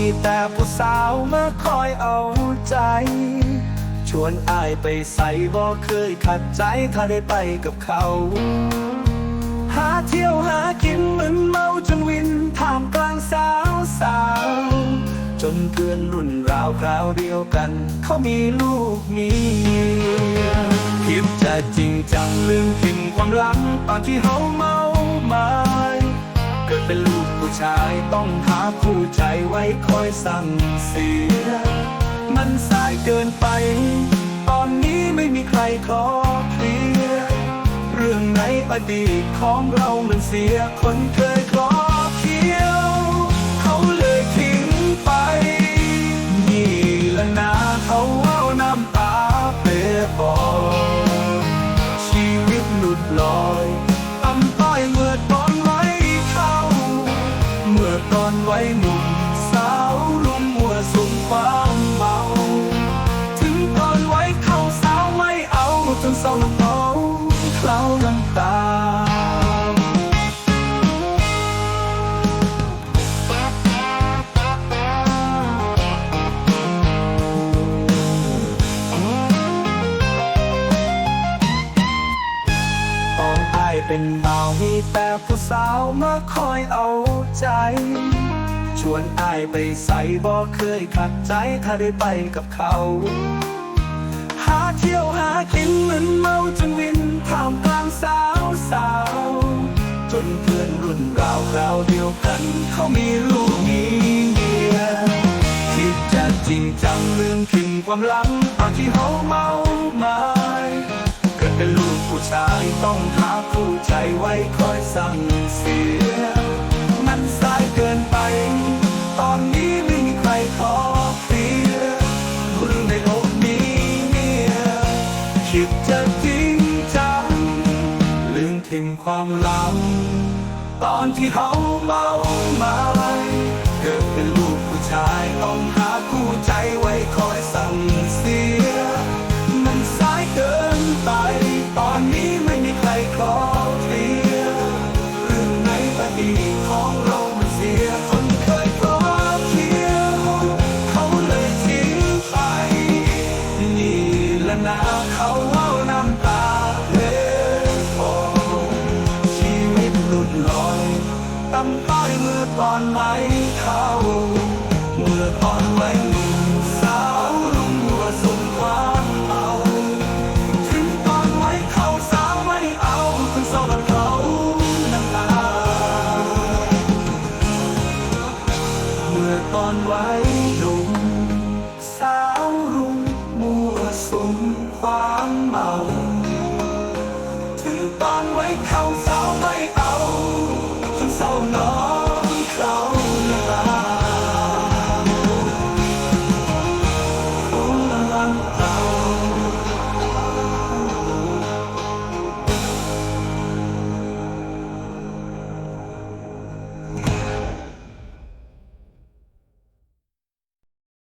ีแต่ผู้สาวมาคอยเอาใจ ชวนอายไปใส่บ่เคยขัดใจถ้าได้ไปกับเขา หาเที่ยวหากินเหมือนเมาจนวินท่ามกลางสาวสาว จนเพื่อนรุ่นราวคราวเดียวกัน เขามีลูกมีเมียคิดจะจริงจังลืมทิ้งความหลังตอนที่เฮาเมาไมาเกิดเป็นลูกผู้ชายต้องหาคู่ใจ คอยสั่งเสีย มันสายเกินไป ตอนนี้ไม่มีใครขอเคลียเรื่องในอดีตของเรามันเสียคนเคยคลอเคียว เขาเลยทิ้งไป นี่ละนาเขาเอาน้ำตาเปรียบอชีวิตหลุดลอยตำต้อยเมื่อตอนไว้เข้า เมื่อตอนไว้หนุ่ม ศร้าน้ำเมาเคล้าน้ำตา ตอนอายเป็นบ่ามีแต่ผู้สาวมาคอยเอาใจ ชวนอายไปใส่บ่เคยขัดใจถ้าได้ไปกับเขาาเที่ยวหากินเหมือนเมาจนวินท่ามกลางสาวสาว จนเพื่อนรุ่นราวคราวเดียวกัน เขามีลูกมีเมียคิดจะจริงจังลืมทิ้งความหลังตอนที่เขาเมาไมาเกิดเป็นลูกผู้ชายต้องหาคู่ใจไว้คอยสั่งเสีย ความหลัง ตอนที่เขาเมามาเกิดเป็นลูกผู้ชายต้องหาคู่ใจไว้คอยสั่งเสีย มันสายเกินไป ตอนนี้ไม่มีใครขอเคลียเรื่องในอดีตของเรามันเสียคนเคยกลอเคียงเขาเลยทิ้งไป นี่ละนาเขาเอาน้ำตาำต้อยเมื่อตอนไว้เข้าเมื่อตอนไว้หนุ่มสาวลุ่มหัวสุมความเมาถึงตอนไว้เขาสาวไม่เอาถึงเศร้ากับเขาน้ำตาเมื่อตอนไว้หนุ่มสาวรุ่งมัวสุมความเมา